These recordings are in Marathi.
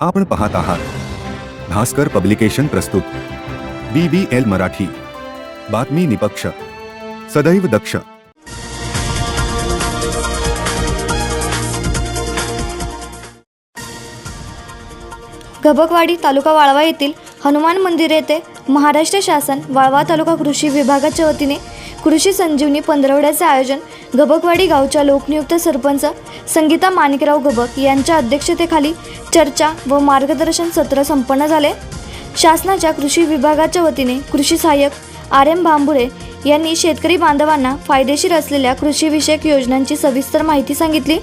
आपण पाहत आहात. भास्कर पब्लिकेशन प्रस्तुत. B B L Marathi. बातमी निपक्ष. सदैव दक्ष. गबकवाडी तालुका वाळवा येथील हनुमान मंदिर येथे महाराष्ट्र शासन वाळवा तालुका कृषी विभागाच्या वतीने कृषी संजीवनी पंधरवड्याचे आयोजन गबकवाडी गावच्या लोकनियुक्त सरपंच संगीता माणिकराव गबक यांच्या अध्यक्षतेखाली चर्चा व मार्गदर्शन सत्र संपन्न झाले. शासनाच्या कृषी विभागाच्या वतीने कृषी सहाय्यक आर एम भांबुरे यांनी शेतकरी बांधवांना फायदेशीर असलेल्या कृषीविषयक योजनांची सविस्तर माहिती सांगितली.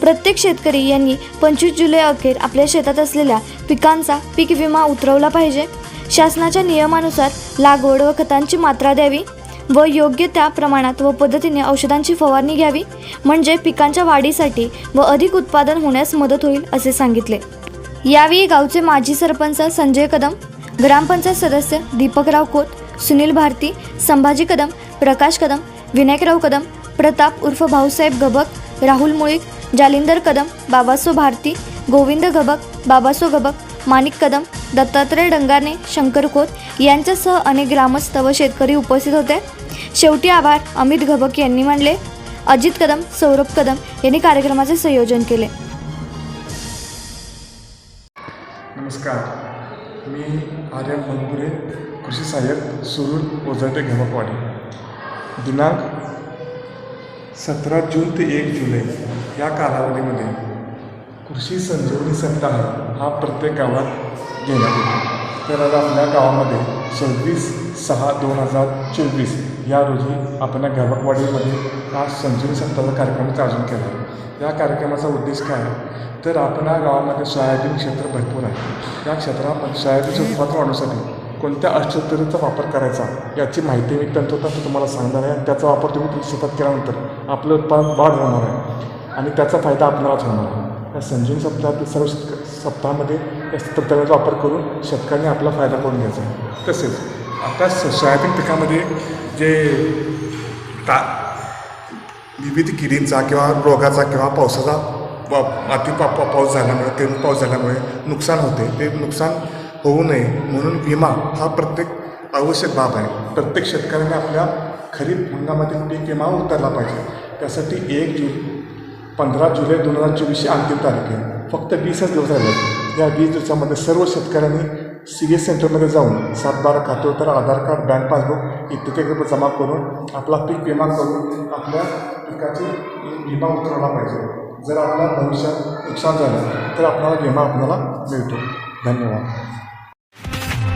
प्रत्येक शेतकरी यांनी पंचवीस जुलै अखेर आपल्या शेतात असलेल्या पिकांचा पीक विमा उतरवला पाहिजे. शासनाच्या नियमानुसार लागवड व खतांची मात्रा द्यावी. व योग्य त्या प्रमाणात व पद्धतीने औषधांची फवारणी घ्यावी म्हणजे पिकांच्या वाढीसाठी व अधिक उत्पादन होण्यास मदत होईल असे सांगितले. यावेळी गावचे माजी सरपंच संजय कदम ग्रामपंचायत सदस्य दीपकराव खोत सुनील भारती संभाजी कदम प्रकाश कदम विनायकराव कदम प्रताप उर्फ भाऊसाहेब गबक राहुल मुळीक जालिंदर कदम बाबासो भारती गोविंद गबक बाबासो गबक माणिक कदम दत्तात्रय डंगाने शंकर खोत यांच्यासह अनेक ग्रामस्थ व शेतकरी उपस्थित होते. शेवटी आभार अमित घबक यांनी मानले. अजित कदम सौरभ कदम यांनी कार्यक्रमाचे संयोजन केले. नमस्कार. मी आर्यन बनपुरे कृषी सहाय्यक सुरूर ओझरटे घेमकवाडी. दिनांक सतरा जून ते एक जुलै या कालावधीमध्ये कृषी संजीवनी सप्ताह हा प्रत्येक गावात घेण्यात येतो तर आज आपल्या गावामध्ये सव्वीस सहा दोन हजार चोवीस या रोजी आपण या हा संजीवनी सप्ताहाचा कार्यक्रमाचं आयोजन केला. आहे या कार्यक्रमाचा उद्देश काय? आहे तर आपण या गावामध्ये सोयाबीन क्षेत्र भरपूर आहे. या क्षेत्रामध्ये सोयाबीनचे उत्पादन वाढवण्यासाठी कोणत्या अष्टोत्तरीचा वापर करायचा याची माहिती मी तंतोतंत तुम्हाला सांगणार आहे. त्याचा वापर तुम्ही तुमच्या शेतात केल्यानंतर आपलं उत्पादन वाढ होणार आहे. आणि त्याचा फायदा आपल्यालाच होणार आहे. या संजीवनी सप्ताहातील सर्व सप्ताहामध्ये या तंत्रज्ञानाचा वापर करून शेतकऱ्यांनी आपला फायदा करून घ्यायचा. आहे तसेच आता स सोयाबीन पिकामध्ये जे ता विविध किडींचा किंवा रोगाचा किंवा पावसाचा वा अति पा पा- पाऊस झाल्यामुळे ते पाऊस झाल्यामुळे नुकसान होते. ते नुकसान होऊ नये म्हणून विमा हा प्रत्येक आवश्यक बाब आहे. प्रत्येक शेतकऱ्याने आपल्या खरीप हंगामातील पीक विमा उतरला पाहिजे. त्यासाठी एक जून पंधरा जुलै दोन हजार चोवीसची अंतिम तारीख आहे. फक्त वीसच दिवस राहिले या वीस दिवसामध्ये सर्व शेतकऱ्यांनी सी एस सेंटरमध्ये जाऊन सातबारा खातेउत्तर आधार कार्ड बँक पासबुक इत्यादी जमा करून आपला पीक विमा करून आपल्या पिकाची विमा उतरवला पाहिजे. जर आपल्या भविष्यात नुकसान झालं तर आपल्याला विमा आपल्याला मिळतो. धन्यवाद.